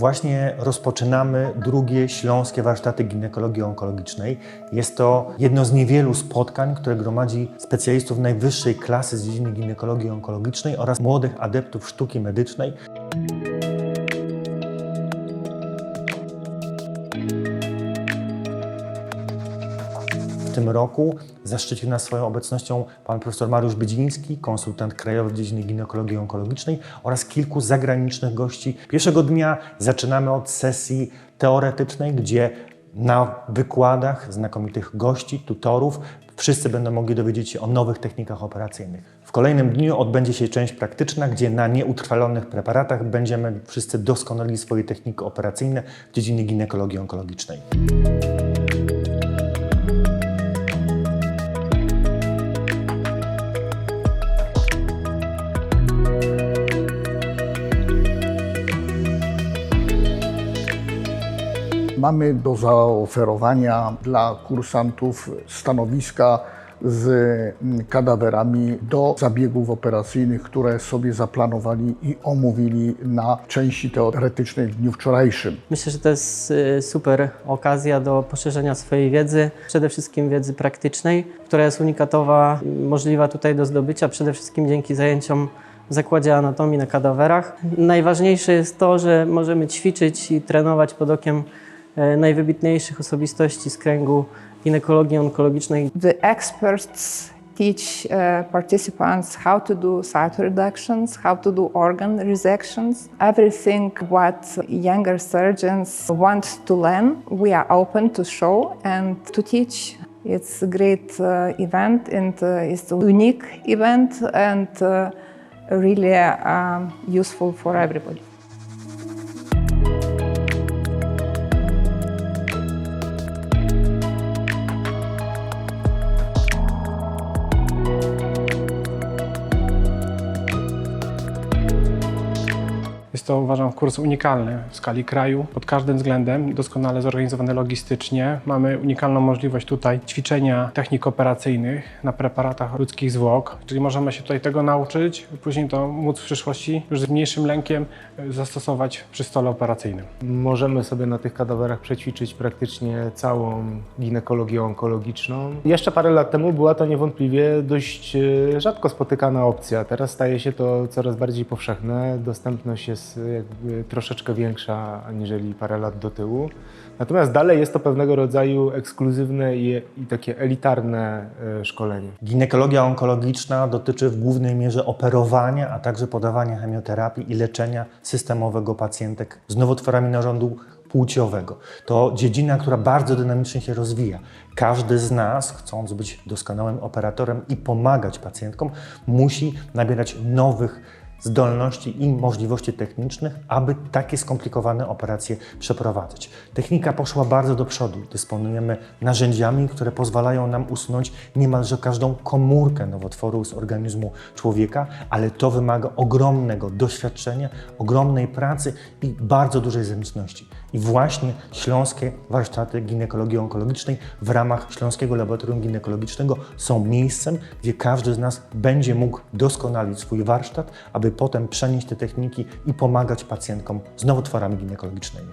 Właśnie rozpoczynamy drugie śląskie warsztaty ginekologii onkologicznej. Jest to jedno z niewielu spotkań, które gromadzi specjalistów najwyższej klasy z dziedziny ginekologii onkologicznej oraz młodych adeptów sztuki medycznej. W tym roku zaszczycił nas swoją obecnością pan profesor Mariusz Bydziński, konsultant krajowy w dziedzinie ginekologii onkologicznej oraz kilku zagranicznych gości. Pierwszego dnia zaczynamy od sesji teoretycznej, gdzie na wykładach znakomitych gości, tutorów, wszyscy będą mogli dowiedzieć się o nowych technikach operacyjnych. W kolejnym dniu odbędzie się część praktyczna, gdzie na nieutrwalonych preparatach będziemy wszyscy doskonalili swoje techniki operacyjne w dziedzinie ginekologii onkologicznej. Mamy do zaoferowania dla kursantów stanowiska z mm, kadawerami do zabiegów operacyjnych, które sobie zaplanowali i omówili na części teoretycznej w dniu wczorajszym. Myślę, że to jest y, super okazja do poszerzenia swojej wiedzy, przede wszystkim wiedzy praktycznej, która jest unikatowa, możliwa tutaj do zdobycia przede wszystkim dzięki zajęciom w zakładzie anatomii na kadawerach. Najważniejsze jest to, że możemy ćwiczyć i trenować pod okiem najwybitniejszych osobistości z kręgu ginekologii onkologicznej, The experts teach uh, participants how to do site reductions, how to do organ resections, everything what younger surgeons want to learn. We are open to show and to teach. It's a great uh, event and uh, it's a unique event and uh, really um, useful for everybody. Jest to uważam kurs unikalny w skali kraju, pod każdym względem, doskonale zorganizowany logistycznie. Mamy unikalną możliwość tutaj ćwiczenia technik operacyjnych na preparatach ludzkich zwłok, czyli możemy się tutaj tego nauczyć, później to móc w przyszłości już z mniejszym lękiem y, zastosować przy stole operacyjnym. Możemy sobie na tych kadawerach przećwiczyć praktycznie całą ginekologię onkologiczną. Jeszcze parę lat temu była to niewątpliwie dość e, rzadko spotykana opcja. Teraz staje się to coraz bardziej powszechne. Dostępność jest jakby troszeczkę większa aniżeli parę lat do tyłu. Natomiast dalej jest to pewnego rodzaju ekskluzywne i, i takie elitarne e, szkolenie. Ginekologia onkologiczna dotyczy w głównej mierze operowania, a także podawania chemioterapii i leczenia systemowego pacjentek z nowotworami narządu płciowego. To dziedzina, która bardzo dynamicznie się rozwija. Każdy z nas, chcąc być doskonałym operatorem i pomagać pacjentkom, musi nabierać nowych zdolności i możliwości technicznych, aby takie skomplikowane operacje przeprowadzać. Technika poszła bardzo do przodu. Dysponujemy narzędziami, które pozwalają nam usunąć niemalże każdą komórkę nowotworu z organizmu człowieka, ale to wymaga ogromnego doświadczenia, ogromnej pracy i bardzo dużej zręczności. I właśnie śląskie warsztaty ginekologii onkologicznej w ramach Śląskiego Laboratorium Ginekologicznego są miejscem, gdzie każdy z nas będzie mógł doskonalić swój warsztat, aby potem przenieść te techniki i pomagać pacjentkom z nowotworami ginekologicznymi.